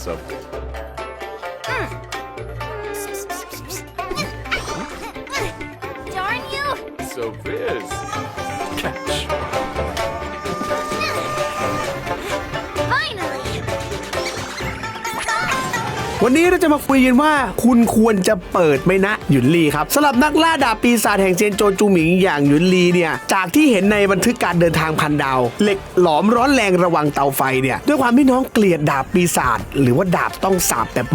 So. Mm. Darn you! So. วันนี้เราจะมาคุยกันว่าคุณควรจะเปิดไหมนะหยุนลีครับสำหรับนักล่าดาบปีศาจแห่งเซียนโจจูหมิงอย่างหยุนลีเนี่ยจากที่เห็นในบันทึกการเดินทางพันดาว เหล็กหลอมร้อนแรงระวังเตาไฟเนี่ยด้วยความที่น้องเกลียดดาบปีศาจหรือว่าดาบต้องสาบแบบ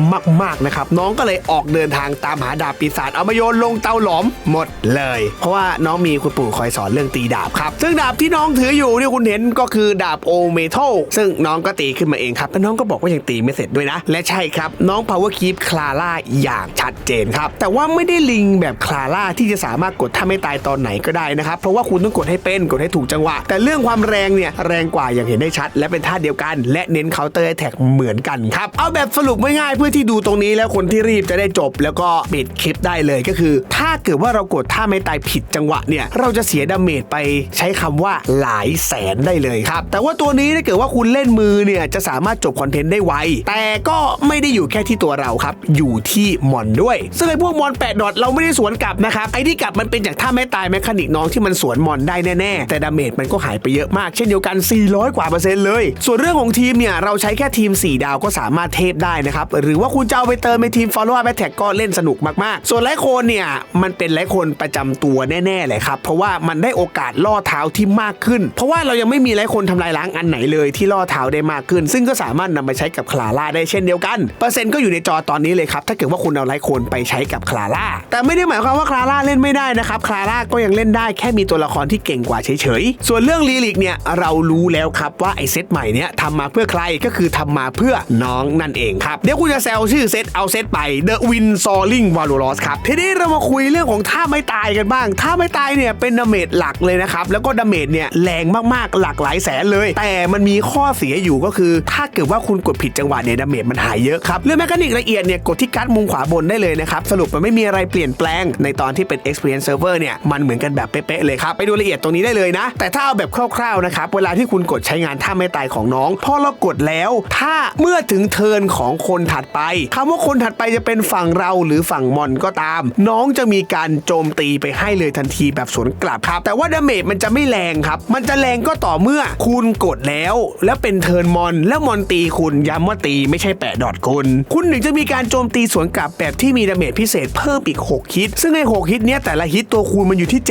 มากๆนะครับน้องก็เลยออกเดินทางตามหาดาบปีศาจเอามาโยนลงเตาหลอมหมดเลย เพราะว่าน้องมีคุณปู่คอยสอนเรื่องตีดาบครับซึ่งดาบที่น้องถืออยู่เนี่ยคุณเห็นก็คือดาบโอเมทัลซึ่งน้องก็ตีขึ้นมาเองครับแต่น้องก็บอกว่ายังตีไม่เสร็จด้วยนะ และใช่ครับน้อง power keep คลาร่าอย่างชัดเจนครับ แต่ว่าไม่ได้ลิงแบบคลาร่าที่จะสามารถกดถ้าไม่ตายตอนไหนก็ได้นะครับ เพราะว่าคุณต้องกดให้เป็นกดให้ถูกจังหวะ แต่เรื่องความแรงเนี่ยแรงกว่าอย่างเห็นได้ชัด และเป็นท่าเดียวกัน และเน้น counter attack เหมือนกันครับ เอาแบบสรุปง่ายๆเพื่อที่ดูตรงนี้แล้วคนที่รีบจะได้จบ แล้วก็ปิดคลิปได้เลยก็คือ ถ้าเกิดว่าเรากดท่าไม่ตายผิดจังหวะเนี่ยเราจะเสียดาเมจไปใช้คำว่าหลายแสนได้เลยครับแต่ว่าตัวนี้ถ้าเกิดว่าคุณเล่นมือเนี่ยจะสามารถจบคอนเทนต์ได้ไวแต่ก็ไม่ได้อยู่แค่ที่ตัวเราครับ อยู่ที่มอนด้วย ซึ่งไอ้พวกมอนแปดดอทเราไม่ได้สวนกลับนะครับ ไอ้ที่กลับมันเป็นจากท่าไม่ตายแมคานิกน้องที่มันสวนมอนได้แน่ ๆ แต่ดาเมจมันก็หายไปเยอะมาก เช่นเดียวกัน 400 กว่าเปอร์เซ็นต์เลย ส่วนเรื่องของทีมเนี่ยเราใช้แค่ทีม 4 ดาวก็สามารถเทพได้นะครับ หรือว่าคุณจะเอาไปเติมในทีม follow up attack ก็เล่นสนุกมากๆ ส่วนไลโคนเนี่ยมันเป็นไลโคนประจำตัวแน่ๆเลยครับ เพราะว่ามันได้โอกาสล่อเท้าที่มากขึ้น เพราะว่าเรายังไม่มีไลโคนทำลายล้างอันไหนเลยที่ล่อเท้าได้มากขึ้น ซึ่งก็สามารถนำไปใช้กับคลาร่าได้เช่นเดียวกันเปอร์เซ็นต์ก็อยู่ในจอตอนนี้เลยครับ ถ้าเกิดว่าคุณเอาไลโคนไปใช้กับคลาร่าแต่ไม่ได้หมายความว่าคลาร่าเล่นไม่ได้นะครับคลาร่าก็ยังเล่นได้แค่มีตัวละครที่เก่งกว่าเฉยๆ ส่วนเรื่องลีลิกเนี่ยเรารู้แล้วครับว่าไอเซตใหม่เนี่ยทำมาเพื่อใครก็คือทำมาเพื่อน้องนั่นเองครับเดี๋ยวคุณจะแซวชื่อเซตเอาเซตไป The Win Soaring v a l o r o s ครับทีนี้เรามาคุยเรื่องของท่าไม่ตายกันบ้างท่าไม่ตายเนี่ยเป็นดาเมจหลักเลยนะครับแล้วก็ดาเมจเนี่ยแรงมากๆหลักหลายแสนเลย แต่มันมีข้อเสียอยู่ก็คือ ถ้าเกิดว่าคุณกดผิดจังหวะเนี่ยดาเมจมันหายเยอะครับเรื่องแมคานิกละเอียดเนี่ยกดที่การ์ดมุมขวาบนได้เลยนะครับ สรุปมันไม่มีอะไรเปลี่ยนแปลงในตอนที่เป็น Experience Server เนี่ยมันเหมือนกันแบบเป๊ะๆเลยครับ ไปดูละเอียดตรงนี้ได้เลยนะ แต่ถ้าเอาแบบคร่าวๆนะครับ เวลาที่คุณกดใช้งานท่าไม่ตายของน้อง พอเรากดแล้ว ถ้าเมื่อถึงเทิร์นของคนถัดไปคำว่าคนถัดไปจะเป็นฝั่งเราหรือฝั่งมอนก็ตาม น้องจะมีการโจมตีไปให้เลยทันทีแบบสวนกลับครับ แต่ว่าดาเมจมันจะไม่แรงครับ มันจะแรงก็ต่อเมื่อคุณกดแล้ว แล้วเป็นเทิร์นมอน แล้วมอนตีคุณย้ำว่าตีไม่ใช่แปะดอทคุณคุณถึงจะมีการโจมตีสวนกลับแบบที่มีดาเมจพิเศษเพิ่มอีก 6 ฮิต ซึ่งใน 6 ฮิตเนี้ยแต่ละฮิตตัวคูณมันอยู่ที่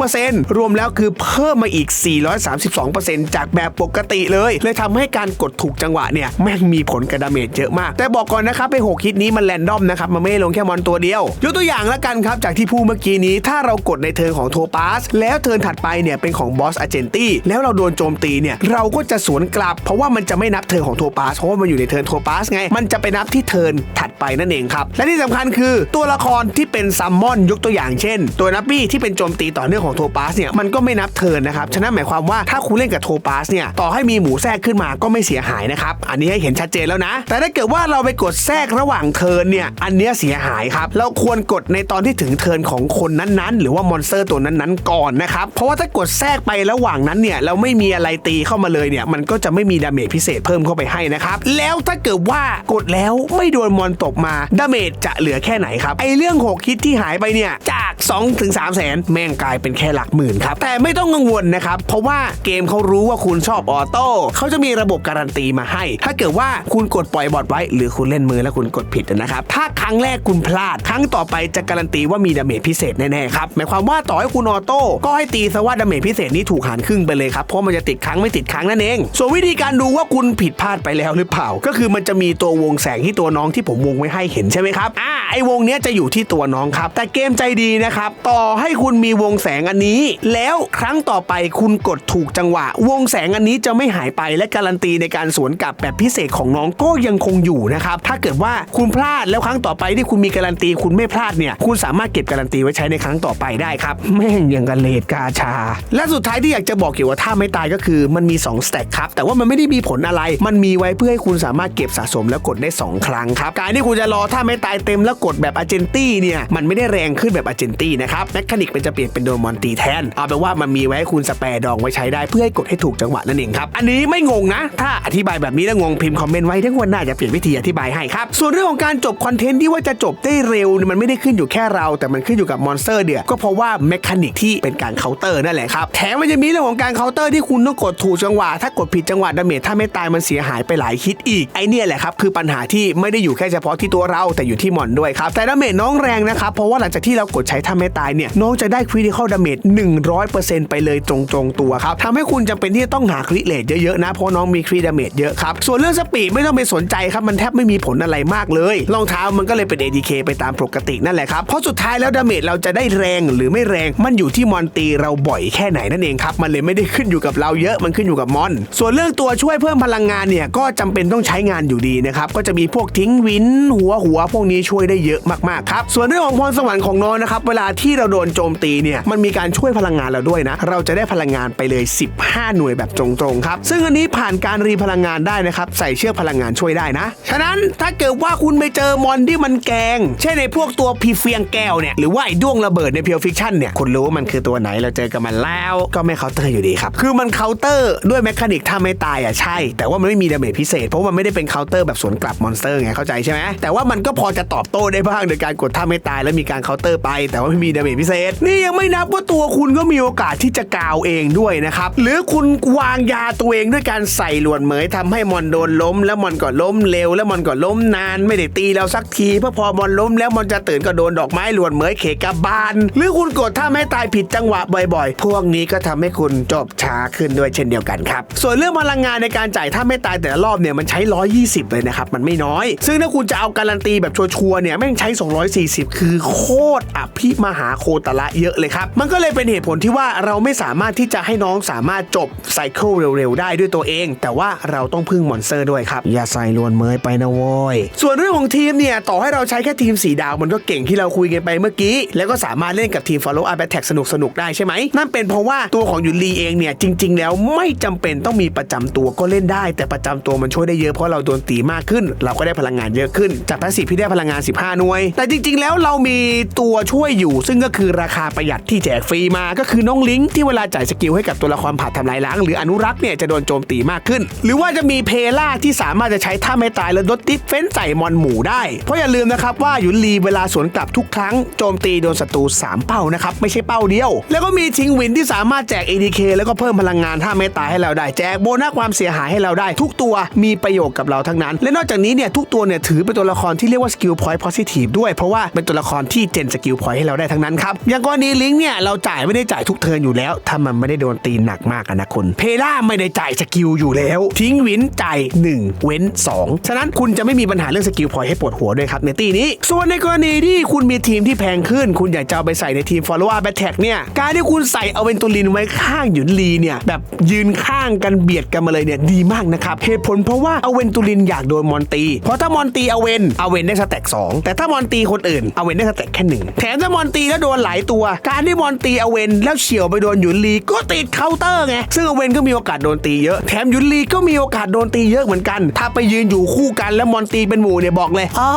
72%รวมแล้วคือเพิ่มมาอีก 432%จากแบบปกติเลย เลยทำให้การกดถูกจังหวะเนี่ยแม่งมีผลกับดาเมจเยอะมาก แต่บอกก่อนนะครับไป6ฮิตนี้มันแรนดอมนะครับมันไม่ลงแค่มอนตัวเดียวยกตัวอย่างละกันครับจากที่พูดเมื่อกี้นี้ถ้าเรากดในเทิร์นของโทปาสแล้วเทิร์นถัดไปเนี่ยเป็นของบอสอาเจนตี้แล้วเราโดนโจมตีเนี่ยเราก็จะสวนกลับ เพราะว่ามันจะไม่นับเทิร์นของโทปาสเพราะว่ามันอยู่ในเทิร์นโทปาสไงมันจะไปนับที่เทิร์นถัดไปนั่นเองครับ และที่สำคัญคือตัวละครที่เป็นซัมมอนยกตัวอย่างเช่น ตัวนับบี้ที่เป็นโจมตีต่อเนื่องของโทปาสเนี่ยมันก็ไม่นับเทิร์นนะครับฉะนั้นหมายความว่าถ้าคุณเล่นกับโทปาสเนี่ยต่อให้มีหมูแทรกขึ้นมาก็ไม่เสียหายนะครับอันนี้ให้เห็นชัดเจนแล้วนะ แต่ถ้าเกิดว่าเราไปกดแทรกระหว่างเทิร์นเนี่ยอันเนี้ยเสียหายครับเราควรกดในตอนที่ถึงเทิร์นของคนนั้นๆ หรือว่ามอนสเตอร์ตัวนั้นๆ ก่อนนะครับเพราะว่าถ้ากดแทรกไประหว่างนั้นเนี่ยเราไม่มีอะไรตีเข้ามาเลยเนี่ยมันก็จะไม่มีดาเมจพิเศษเพิ่มเข้าไปให้นะครับแล้วถ้าเกิดว่ากดแล้วไม่โดนมอนตกมาดาเมจจะเหลือแค่ไหนครับไอเรื่อง6คิดที่หายไปเนี่ยจาก2ถึง3แสนแม่งกลายเป็นแค่หลักหมื่นครับแต่ไม่ต้องกังวลนะครับเพราะว่าเกมเขารู้ว่าคุณชอบออโต้เขาจะมีระบบการันตีมาให้ ถ้าเกิดว่าคุณกดปล่อยบอทไว้ หรือคุณเล่นมือแล้วคุณกดผิดนะครับถ้าครั้งแรกคุณพลาด ครั้งต่อไปจะการันตีว่ามีดาเมจพิเศษแน่ๆครับหมายความว่าต่อให้คุณออโต้ก็ให้ตีซะว่าดาเมจพิเศษนี้ถูกหารครึ่งไปเลยครับเพราะมันจะติดครั้งไม่ติดครั้งนั่นเองส่วนวิธีการดูว่าคุณผิดพลาดไปแล้วหรือเปล่า ก็คือมันจะมีตัววงแสงที่ตัวน้องที่ผมวงไว้ให้เห็นใช่ไหมครับอ่าไอวงเนี้ยจะอยู่ที่ตัวน้องครับ แต่เกมใจดีนะครับต่อให้คุณมีวงแสงอันนี้ แล้วครั้งต่อไปคุณกดถูกจังหวะ วงแสงอันนี้จะไม่หายไปและการันตีในการสวนกลับแบบพิเศษของน้องก็ยังคงอยู่นะครับถ้าเกิดว่าคุณพลาดแล้วครั้งต่อไปที่คุณมีการันตีคุณไม่พลาดเนี่ยคุณสามารถเก็บการันตีไว้ใช้ในครั้งต่อไปได้ครับแม่งยังกันเลดกาชา และสุดท้ายที่อยากจะบอกเกี่ยวกับท่าไม่ตายก็คือมันมี2สแต็กครับแต่ว่ามันไม่ได้มีผลอะไร มันมีไว้เพื่อให้คุณสามารถเก็บสะสมแล้วกดได้2ครั้งครั้งครับการที่คุณจะรอท่าไม่ตายเต็มแล้วกดแบบอาเจนตี้เนี่ยมันไม่ได้แรงขึ้นแบบอาเจนตี้นะครับแมคานิกมันจะเปลี่ยนเป็นโดนมอนตีแทนเอาเป็นว่ามันมีไว้ให้คุณสแปรดองไว้ใช้ได้เพื่อให้กดให้ถูกจังหวะนั่นเองครับอันนี้ไม่งงนะ ถ้าอธิบายแบบนี้แล้วงงพิมพ์คอมเมนต์ไว้ทั้งวันหน้าจะเปลี่ยนวิธีอธิบายให้ครับส่วนเรื่องของการจบคอนเทนต์ที่ว่าจะจบได้เร็วมันไม่ได้ขึ้นอยู่แค่เรา แต่มันขึ้นอยู่กับมอนสเตอร์เดียก็เพราะว่าแมคานิกที่เป็นการเคาน์เตอร์นั่นแหละครับแถมมันจะมีเรื่องของการเคาน์เตอร์ที่คุณต้องกดถูกจังหวะถ้ากดผิดจังหวะดาเมจถ้าไม่ตายมันเสียหายไปหลายคิดอีกไอเนี่ยแหละครับคือปัญหาที่ไม่ได้อยู่แค่เฉพาะที่ตัวเราแต่อยู่ที่มอนด้วยครับ แต่ดาเมจน้องแรงนะครับ เพราะว่าหลังจากที่เรากดใช้ถ้าไม่ตายเนี่ย น้องจะได้คริติคอลดาเมจ100%ไปเลยตรงๆตัวครับทำให้คุณจำเป็นที่จะต้องหาคริเลตเยอะๆนะ เพราะน้องมีคริดาเมจเยอะครับ ส่วนเรื่องสปีดไม่ต้องไปสนใจครับ มันแทบไม่มีผลอะไรมากเลยรองเท้ามันก็เลยเป็น ADK ไปตามปกตินั่นแหละครับ เพราะสุดท้ายแล้วดาเมจเราจะได้แรงหรือไม่แรงมันอยู่ที่มอนตีเราบ่อยแค่ไหนนั่นเองครับมันเลยไม่ได้ขึ้นอยู่กับเราเยอะมันขึ้นอยู่กับมอน ส่วนเรื่องตัวช่วยเพิ่มพลังงานเนี่ยก็จำเป็นต้องใช้งานอยู่ดีนะครับก็จะมีพวกทิ้งวิน หัวหัวพวกนี้ช่วยได้เยอะมากๆครับ ส่วนเรื่องของพรสวรรค์ของน้องนะครับ เวลาที่เราโดนโจมตีเนี่ยมันมีการช่วยพลังงานเราด้วยนะ เราจะได้พลังงานไปเลย 15 หน่วยแบบตรงๆครับ ซึ่งอันนี้ผ่านการรีพลังงานได้นะครับ ใส่เชือกพลังงานช่วยได้นะ ฉะนั้นถ้าเกิดว่าคุณไปเจอมอนที่มันแกง เช่นในพวกตัวพีเฟียงแก้วเนี่ยหรือว่าไอ้ด้วงระเบิดในเพียวฟิคชั่นเนี่ยคุณรู้ว่ามันคือตัวไหนเราเจอกับมันแล้วก็ไม่เคาน์เตอร์อยู่ดีครับคือมันเคาน์เตอร์ด้วยแมคานิกถ้าไม่ตายอะใช่ แต่ว่ามันไม่มีดาเมจพิเศษเพราะมันไม่ได้เป็นเคาน์เตอร์แบบสวนกลับมอนสเตอร์ไงเข้าใจใช่ไหมแต่ว่ามันก็พอจะตอบโต้ได้บ้างโดยการกดท่าไม่ตายแล้วมีการเคาน์เตอร์ไป แต่ว่าไม่มีดาเมจพิเศษ นี่ยังไม่นับว่าตัวคุณก็มีโอกาสที่จะกาวเองด้วยนะครับหรือคุณวางยาตัวเองด้วยการใส่หลวนเหมยทำให้มอนโดนล้ม แล้วมอนก็ล้มเร็ว แล้วมอนก็ล้มนานไม่ได้ตีเราสักทีเพราะพอมอนล้มแล้วมอนจะตื่นก็โดนดอกไม้หลวนเหมยเขกกระบาลหรือคุณกดท่าไม่ตายผิดจังหวะบ่อยๆ พวกนี้ก็ทำให้คุณจบช้าขึ้นด้วยเช่นเดียวกันครับส่วนเรื่องพลังงานในการจ่ายท่าไม่ตายแต่ละรอบเนี่ยมันใช้ 120 เลยนะครับมันไม่น้อยซึ่งถ้าคุณจะเอาการันตีแบบชัวร์เนี่ยแม่งใช้ 240 คือโคตรอภิมหาโคตรละเยอะเลยครับ มันก็เลยเป็นเหตุผลที่ว่าเราไม่สามารถที่จะให้น้องสามารถจบไซเคิลเร็วๆ ได้ด้วยตัวเอง แต่ว่าเราต้องพึ่งมอนเตอร์ด้วยครับ อย่าใส่ลวนเมยไปนะโว้ยส่วนเรื่องของทีมเนี่ย ต่อให้เราใช้แค่ทีมสีดาวมันก็เก่งที่เราคุยกันไปเมื่อกี้ แล้วก็สามารถเล่นกับทีม Follow Up Attack สนุกๆได้ใช่ไหม นั่นเป็นเพราะว่าตัวของยุนลีเองเนี่ยจริง ๆ แล้วไม่จำเป็นต้องมีประจำตัวก็เล่นได้ แต่ประจำตัวมันช่วยได้เยอะเพราะเราโดนตีมากขึ้น เราก็ได้พลังงานเยอะขึ้น จากพสซีฟที่ได้พลังงาน 15 หน่วย แต่จริง ๆ แล้วเรามีตัวช่วยอยู่ ซึ่งก็คือราคาประหยัดที่แจกฟรีมา ก็คือน้องลิงที่เวลาจ่ายสกิลให้กับตัวละครผ่าทำลายล้าง หรืออนุรักษ์เนี่ยจะโดนโจมตีมากขึ้น หรือว่าจะมีเพล่าที่สามารถจะใช้ท่าไม่ตายแล้วลดดิฟเฟนส์ใส่มอนหมู่ได้ เพราะอย่าลืมนะครับว่าหยุนลีเวลาสวนกลับทุกครั้งโจมตีโดนศัตรู3 เป้านะครับไม่ใช่เป้าเดียว แล้วก็มีทิงวินที่สามารถแจก ADK แล้วก็เพิ่มพลังงานท่าไม่ตายให้เราได้ แจกโบนัสความเสียหายให้เราได้ ทุกตัวมีประโยชน์กับเราทั้งนั้น และนอกจากนี้เนี่ยทุกตัวเนี่ยถือเป็นตัวละครที่เรียกว่าสกิลพอยต์ positive ด้วย เพราะว่าเป็นตัวละครที่เจนสกิลพอยต์ให้เราได้ทั้งนั้นครับ อย่างกรณีลิงเนี่ยเราจ่ายไม่ได้จ่ายทุกเทิร์นอยู่แล้ว ถ้ามันไม่ได้โดนตีหนักมากนะคุณเพล่าไม่ได้จ่ายสกิลอยู่แล้ว ทิ้งวินจ่าย 1 เว้น 2 ฉะนั้นคุณจะไม่มีปัญหาเรื่องสกิลพอยต์ให้ปวดหัวด้วยครับในตีนี้ ส่วนในกรณีที่คุณมีทีมที่แพงขึ้น คุณอยากจะเอาไปใส่ในทีม follow up attack เนี่ยการที่คุณใส่เอาเวนตูลินไว้ข้างหยุนลีเนี่ยแบบยืนข้างกันเบียดกันมาเลยเนี่ยดีมากนะครับเหตุผลเพราะว่าเอาเวนตูลินอยากโดนมอนตีเพราะถ้ามอนตีเอาเวนเอาเวนได้สแต็ก2แต่ถ้ามอนตีคนอื่นเอาเวนได้สแต็กแค่หนึ่งแถมถ้ามอนตีแล้วโดนหลายตัว การที่มอนตีเอาเวนแล้วเฉียวไปโดนหยุนลีก็ติดเคาน์เตอร์ไงซึ่งเอาเวนก็มีโอกาสโดนตีเยอะแถมหยุนลีก็มีโอกาสโดนตีเยอะเหมือนกัน ถ้าไปยืนอยู่คู่กันแล้วมอนตีเป็นหมู่เนี่ยบอกเลยอ๋อ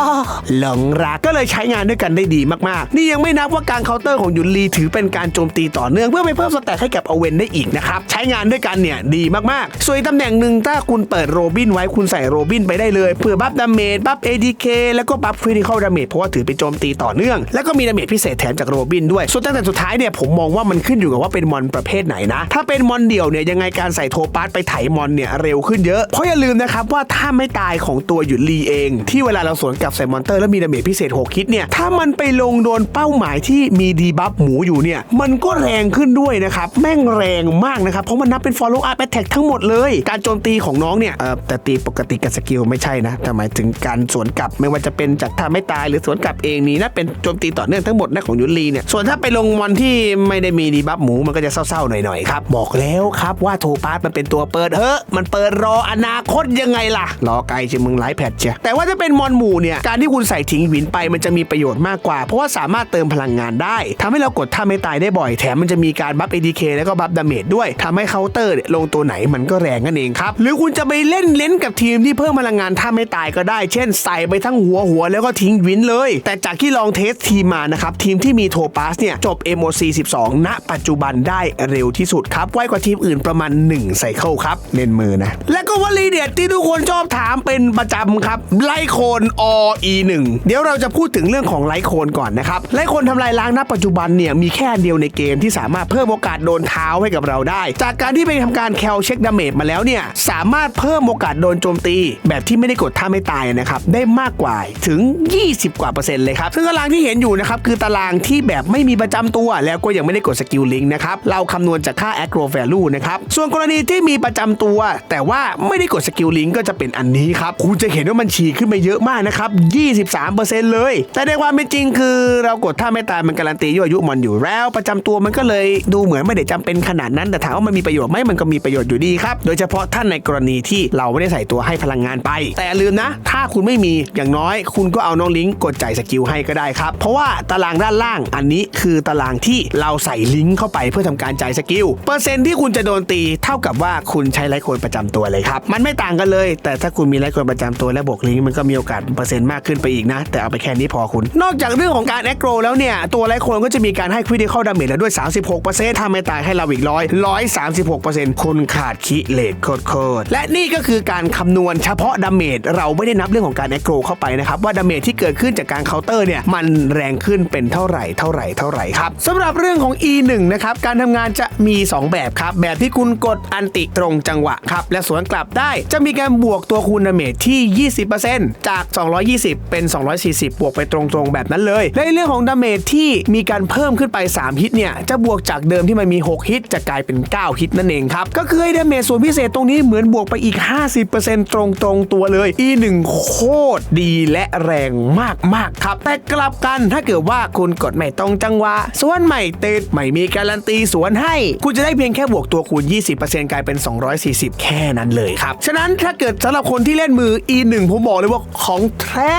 หลงรักก็เลยใช้งานด้วยกันได้ดีมากๆ นี่ยังไม่นับว่าการเคาน์เตอร์ของหยุนลีถือเป็นการโจมตีต่อเนื่องเพื่อไปเพิ่มสแต็กให้กับเอาเวนได้อีกนะครับใช้งานด้วยกันเนี่ยดีมากๆ ส่วนตำแหน่งหนึ่งถ้าคุณเปิดโรบินไว้คุณใส่โรบินไปได้เลยเพื่อบัฟดาเมจบัฟ ADK แล้วก็บัฟคริติคอลดาเมจเพราะว่าถือเป็นโจมตีต่อเนื่อง แล้วก็มีดาเมจพิเศษแถมจากโรบินด้วย ส่วนตั้งแต่สุดท้ายเนี่ยผมมองว่ามันขึ้นอยู่กับว่าเป็นมอนประเภทไหนนะ ถ้าเป็นมอนเดี่ยวเนี่ยยังไงการใส่โทปาสไปไถมอนเนี่ยเร็วขึ้นเยอะ เพราะอย่าลืมนะครับว่าถ้าไม่ตายของตัวหยุนลีเอง ที่เวลาเราสวนกลับใส่มอนเตอร์แล้วมีดาเมจพิเศษ6คิดเนี่ยถ้ามันไปลงโดนเป้าหมายที่มีดีบัฟหมูอยู่เนี่ยมันก็แรงขึ้นด้วยนะครับแม่งแรงมากนะครับเพราะมันนับเป็น follow up attack ทั้งหมดเลย การโจมตีของน้องเนี่ยเออแต่ตีปกติกับสกิลไม่ใช่นะแต่หมายถึงการสวนกลับไม่ว่าจะเป็นจากท่าไม่ตายหรือสวนกลับเองนี่นะเป็นโจมตีต่อเนื่องทั้งหมดนะของยุนลีเนี่ยส่วนถ้าไปลงมอนที่ไม่ได้มีดีบัฟหมูมันก็จะเศร้าๆหน่อยๆครับบอกแล้วครับว่าโทปาสมันเป็นตัวเปิดเฮ้มันเปิดรออนาคตยังไงล่ะ รอไกลจะมึงไลฟ์แพทเชียแต่ว่าถ้าเป็นมอนหมูเนี่ยการที่คุณใส่ทิ้งหวินไปมันจะมีประโยชน์มากกว่า เพราะว่าสามารถเติมพลังงานได้ทำให้เรากดท่าไม่ตายได้บ่อยแถมมันจะมีการบัฟ ADK แล้วก็บัฟดาเมจด้วยทำให้เคาน์เตอร์ลงตัวไหนมันก็แรงนั่นเองครับหรือคุณจะไปเล่นเล่นกับทีมที่เพิ่มพลังงานท่าไม่ตายก็ได้ เช่นใส่ไปทั้งหัวหัวแล้วก็ทิ้งวินเลย แต่จากที่ลองเทสทีมมานะครับ ทีมที่มีโทปัสเนี่ยจบ MOC 12 ณ ปัจจุบันได้เร็วที่สุดครับ ไวกว่าทีมอื่นประมาณ1ไซเคิลครับเน้นมือนะ และก็วลีเด็ดที่ทุกคนชอบถามเป็นประจำครับ ไลโคนอ E1 เดี๋ยวเราจะพูดถึงเรื่องของไลโคนก่อนนะครับ ไลโคนทำลายล้างณปัจจุบันเนี่ยมีแค่เดียวในเกมที่สามารถเพิ่มโอกาสโดนเท้าให้กับเราได้ จากการที่ไปทำการแคลเช็คดาเมจมาแล้วเนี่ยสามารถเพิ่มโอกาสโดนโจมตี แบบที่ไม่ได้กดท่าไม่ตายนะครับได้มากกว่าถึง 20 กว่าเปอร์เซ็นต์เลยครับซึ่งตารางที่เห็นอยู่นะครับคือตารางที่แบบไม่มีประจำตัว แล้วก็ยังไม่ได้กดสกิลลิงก์นะครับเราคำนวณจากค่า agro value นะครับส่วนกรณีที่มีประจำตัว แต่ว่าไม่ได้กดสกิลลิงก์ก็จะเป็นอันนี้ครับคุณจะเห็นว่ามันฉีกขึ้นมาเยอะมากนะครับ23%เลย แต่ในความเป็นจริงคือเรากดท่าไม่ตายมันการันตียั่วยุมันอยู่แล้ว ประจำตัวมันก็เลยดูเหมือนไม่ได้จำเป็นขนาดนั้น แต่ถามว่ามันมีประโยชน์ไหมมันก็มีประโยชน์อยู่ดีครับ โดยเฉพาะท่านในกรณีที่เราไม่ได้ใส่ตัวให้พลังงานไป แต่ลืมนะถ้าคุณไม่มีอย่างน้อย คุณก็เอาน้องลิงก์กดจ่ายสกิลให้ก็ได้ครับ เพราะว่าตารางด้านล่างอันนี้คือตารางที่เราใส่ลิงก์เข้าไปเพื่อทำการจ่ายสกิลเปอร์เซ็นต์ที่คุณจะโดนตีเท่ากับว่าคุณใช้ไลฟ์โคนประจำตัวเลยครับ มันไม่ต่างกันเลย แต่ถ้าคุณมีไลฟ์โคนประจำตัวและบวกลิงก์มันก็มีโอกาสเปอร์เซ็นต์มากขึ้นไปอีกนะ แต่เอาไปแค่นี้พอคุณ นอกจากเรื่องของการแอคโกรแล้วเนี่ยตัวไลฟ์โคนก็จะมีการให้คริติคอลดาเมจแล้วด้วย 36%ถ้าไม่ตายให้เราอีกร้อยร้อยสามสิบหกเปอร์เซ็นต์คุณขาดคิเลตโคตรและนี่ก็คือการคำนวณเฉพาะดาเมจเราไม่ได้นับเรื่องของการแอคโกรเข้าไปนะครับว่าดาเมจที่เกิดขึ้นจากการเคาน์เตอร์เนี่ยมันแรงขึ้นเป็นเท่าไหร่เท่าไหร่เท่าไหร่ครับสำหรับเรื่องของ E1 นะครับการทำงานจะมี 2 แบบครับแบบที่คุณกดอันติตรงจังหวะครับและสวนกลับได้จะมีการบวกตัวคูณดาเมจที่ 20%จาก 220 เป็น 240 บวกไปตรงๆแบบนั้นเลยและในเรื่องของดาเมจที่มีการเพิ่มขึ้นไป 3 ฮิตเนี่ยจะบวกจากเดิมที่มันมี 6 ฮิตจะกลายเป็น 9 ฮิตนั่นเองครับก็คือไอ้ดาเมจส่วนพิเศษตรงนี้เหมือนบวกไปอีก 50%ตรงๆตัวเลย E1 โคตรดีและแรงมากๆครับ แต่กลับกันถ้าเกิดว่าคุณกดไม่ตรงจังหวะสวนไม่ติดไม่มีการันตีสวนให้ คุณจะได้เพียงแค่บวกตัวคูณ 20%กลายเป็น 240 แค่นั้นเลยครับ ฉะนั้นถ้าเกิดสำหรับคนที่เล่นมือ E1 ผมบอกเลยว่าของแท้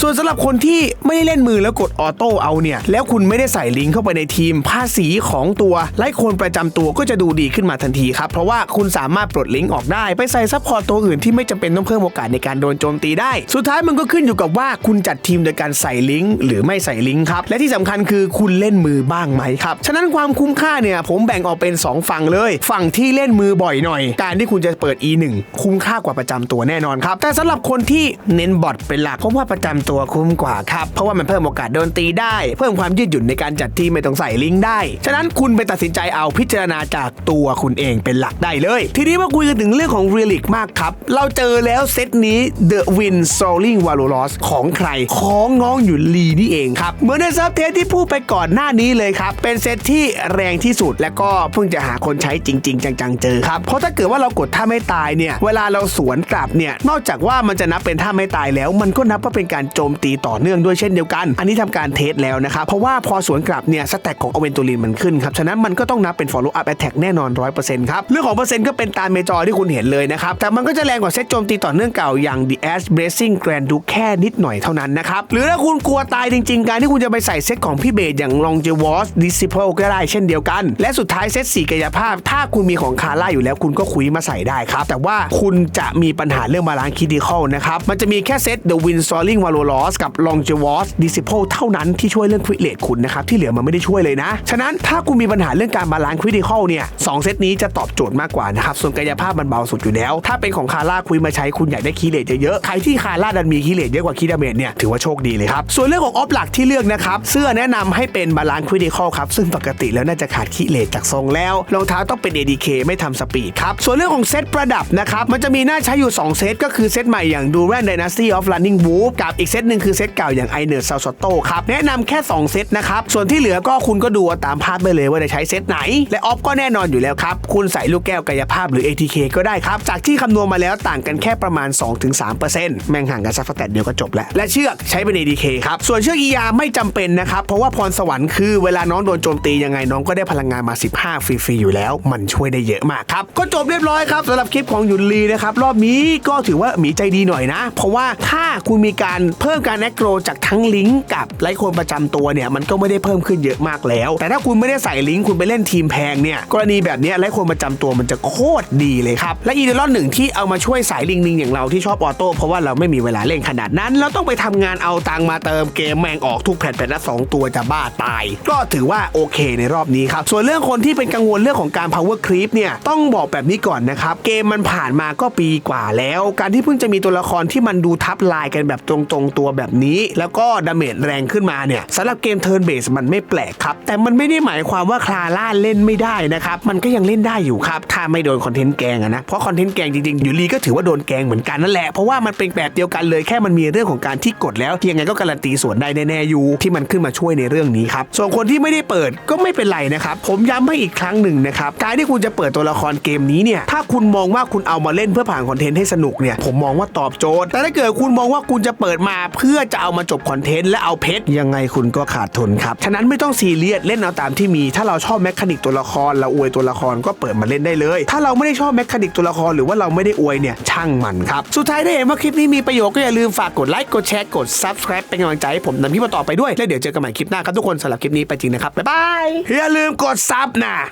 ส่วนสำหรับคนที่ไม่ได้เล่นมือแล้วกดออโต้เอาเนี่ย แล้วคุณไม่ได้ใส่ลิงก์เข้าไปในทีม ภาษีของตัวไล่คนประจำตัวก็จะดูดีขึ้นมาทันทีครับ เพราะว่าคุณสามารถปลดลิงก์ออกได้ไปใส่ซัพพอร์ตตัวอื่นที่ไม่จำเป็นต้องเพิ่มโอกาสในการโดนโจมตีได้ สุดท้ายมันก็ขึ้นอยู่กับว่าคุณจัดทีมโดยการใส่ลิงก์หรือไม่ใส่ลิงก์ครับ และที่สำคัญคือคุณเล่นมือบ้างไหมครับ ฉะนั้นความคุ้มค่าเนี่ยผมแบ่งออกเป็น 2 ฝั่งเลย ฝั่งที่เล่นมือบ่อยหน่อย การที่คุณจะเปิด E1 คุ้มค่ากว่าประจำตัวแน่นอนครับ แต่สำหรับคนที่เน้นบอทเป็นหลักผมว่าประจำตัวคุ้มกว่าครับ เพราะว่ามันเพิ่มโอกาสโดนตีได้ เพิ่มความยืดหยุ่นในการจัดทีมไม่ต้องใส่ลิงก์ได้ ฉะนั้นคุณไปตัดสินใจเอาพิจารณาจากตัวคุณเองเป็นหลักได้เลย ทีนี้มาคุยกันถึงเรื่องของ r e l i c มากครับ เราเจอแล้วเซตนี้ The Win Soaring w a l o r o s ของใคร ของน้องหยุนลีนี่เองครับ เหมือนในซับเทสที่พูดไปก่อนหน้านี้เลยครับ เป็นเซตที่แรงที่สุดและก็เพิ่งจะหาคนใช้จริง ๆ จังๆเจอครับ เพราะถ้าเกิดว่าเรากดท่าไม่ตายเนี่ย เวลาเราสวนกลับเนี่ย นอกจากว่ามันจะนับเป็นท่าไม่ตายแล้ว มันก็นับว่าเป็นการโจมตีต่อเนื่องด้วยเช่นเดียวกัน อันนี้ทำการเทสแล้วนะครับเพราะว่าพอสวนกลับเนี่ยสแต็กของอเวนตูลินมันขึ้นครับฉะนั้นมันก็ต้องนับเป็น follow up attack แน่นอน100%ครับเรื่องของเปอร์เซ็นต์ก็เป็นตามเมจอที่คุณเห็นเลยนะครับแต่มันก็จะแรงกว่าเซตโจมตีต่อเนื่องเก่าอย่าง The Ash Blazing Grand Duke แค่นิดหน่อยเท่านั้นนะครับ หรือถ้าคุณกลัวตายจริง ๆ การที่คุณจะไปใส่เซตของพี่เบสอย่าง l o n g e w a s Disciple ก็ได้เช่นเดียวกัน และสุดท้ายเซตสีกายภาพ ถ้าคุณมีของคาร่าอยู่แล้วคุณก็คุยมาใส่ได้ครับ แต่ว่าคุณจะมีปัญหาเรื่องบาลานซ์คิดิคอลนะครับ มันจะมีแค่เซต The Wind Soaring w a l o r o s กับ l o n g e w a s Disciple เท่านั้นที่ช่วยเรื่องควิเลตคุณนะครับที่เหลือมันไม่ได้ช่วยเลยนะ ฉะนั้นถ้าคุณมีปัญหาเรื่องการบาลานซ์ควิดิคอลเนี่ยสองเซตนี้จะตอบโจทย์มากกว่านะครับส่วนกายภาพมันเบาสุดอยู่แล้ว ถ้าเป็นของคาร่าคุยมาใช้คุณอยากได้คีเลตเยอะๆใครที่คาร่าดันมีคีเลตเยอะกว่าคีดาเมจเนี่ยถือว่าโชคดีเลยครับส่วนเรื่องของออฟหลักที่เลือกนะครับเสื้อแนะนำให้เป็นบาลานซ์ควิดิคอลครับซึ่งปกติแล้วน่าจะขาดคีเลตจากทรงแล้วรองเท้าต้องเป็น ADK ไม่ทำสปีดครับส่วนเรื่องของเซตประดับนะครับมันจะมีหน่าใช้อยู่ 2 เซตก็คือเซตใหม่อย่าง Duran Dynasty of Running Wolf กับอีกเซตหนึ่งคือเซตเก่าอย่าง i n e r s a l s o t o ครับแนะนำแค่ 2 เซตนะครับส่วนที่เหลือก็คุณก็ดูาตามภาพไปเลยว่าจะใช้เซตไหน และออฟก็แน่นอนอยู่แล้วครับคุณใส่ลูกแก้วกายภาพหรือ ATK ก็ได้ครับจากที่คำนวณมาแล้วต่างกันแค่ประมาณ 2-3%แม่งห่างกันสักสแตทเดียวก็จบแล้ว และเชือกใช้เป็น ADK ครับ ส่วนเชือก ER ไม่จำเป็นนะครับ เพราะว่าพรสวรรค์คือเวลาน้องโดนโจมตียังไงน้องก็ได้พลังงานมา 15 ฟรีๆ อยู่แล้ว มันช่วยได้เยอะมากครับ ก็จบเรียบร้อยครับสำหรับคลิปของหยุนลีนะครับ รอบนี้ก็ถือว่าหมีใจดีหน่อยนะ เพราะว่าถ้าคุณมีการเพิ่มการแอคโกรจากทั้งลิงก์กับไลค์คนประจำตัวเนี่ยมันก็ไม่ได้เพิ่มขึ้นเยอะมากแล้ว แต่ถ้าคุณไม่ได้ใส่ลิงก์คุณไปเล่นทีมแพงเนี่ยกรณีแบบนี้ไลค์คนประจำตัวมันจะโคตรดีเลยครับและอีเดลอนหนึ่งที่เอามาช่วยสายลิงลิงอย่างเราที่ชอบออโต้เพราะว่าเราไม่มีเวลาเล่นขนาดนั้น เราต้องไปททำงานเอาตังมาเติมเกมแมงออกทุกแผ่นแผ่นละสองตัวจะบ้าตาย ก็ถือว่าโอเคในรอบนี้ครับ ส่วนเรื่องคนที่เป็นกังวลเรื่องของการ power creep เนี่ยต้องบอกแบบนี้ก่อนนะครับ เกมมันผ่านมาก็ปีกว่าแล้ว การที่เพิ่งจะมีตัวละครที่มันดูทับลายกันแบบตรงๆตัวแบบนี้ แล้วก็ดาเมจแรงขึ้นมาเนี่ยสำหรับเกมเทิร์นเบสมันไม่แปลกครับแต่มันไม่ได้หมายความว่าคลาร่าเล่นไม่ได้นะครับมันก็ยังเล่นได้อยู่ครับถ้าไม่โดนคอนเทนต์แกงนะเพราะคอนเทนต์แกงจริงๆอยู่ลีก็ถือว่าโดนแกงเหมือนกันนั่นแหละเพราะว่ามันเป็นแบบเดียวกันเลยแค่มันมีเรื่องของการที่กดแล้วยังไงก็การันตีส่วนได้แน่ๆอยู่ที่มันขึ้นมาช่วยในเรื่องนี้ครับส่วนคนที่ไม่ได้เปิดก็ไม่เป็นไรนะครับผมย้ำให้อีกครั้งหนึ่งนะครับการที่คุณจะเปิดตัวละครเกมนี้เนี่ยถ้าคุณมองว่าคุณเอามาเล่นเพื่อผ่านคอนเทนต์ให้สนุกเนี่ยผมมองว่าตอบโจทย์ แต่ถ้าเกิดคุณมองว่าคุณจะเปิดมาเพื่อจะเอามาจบคอนเทนต์และเอาเพชรยังไงคุณก็ขาดทุนครับฉะนั้นไม่ต้องซีเรียสเล่นเอาตามที่มี ถ้าเราชอบแมคานิกตัวละครเราอวยตัวละครก็เปิดมาเล่นได้เลย ถ้าเราไม่ได้ชอบแมคานิกตัวละครหรือว่าเราไม่ได้อวยเนี่ยช่างมันครับสุดท้ายได้เห็นว่าคลิปนี้มีประโยชน์ก็อย่าลืมฝากกดไลค์กดแชร์กด subscribe เป็นกำลังใจให้ผมนำคลิปมาต่อไปด้วยแล้วเดี๋ยวเจอกันใหม่คลิปหน้าครับทุกคนสำหรับคลิปนี้ไปจริงนะครับบ๊ายบายอย่าลืมกดซับนะ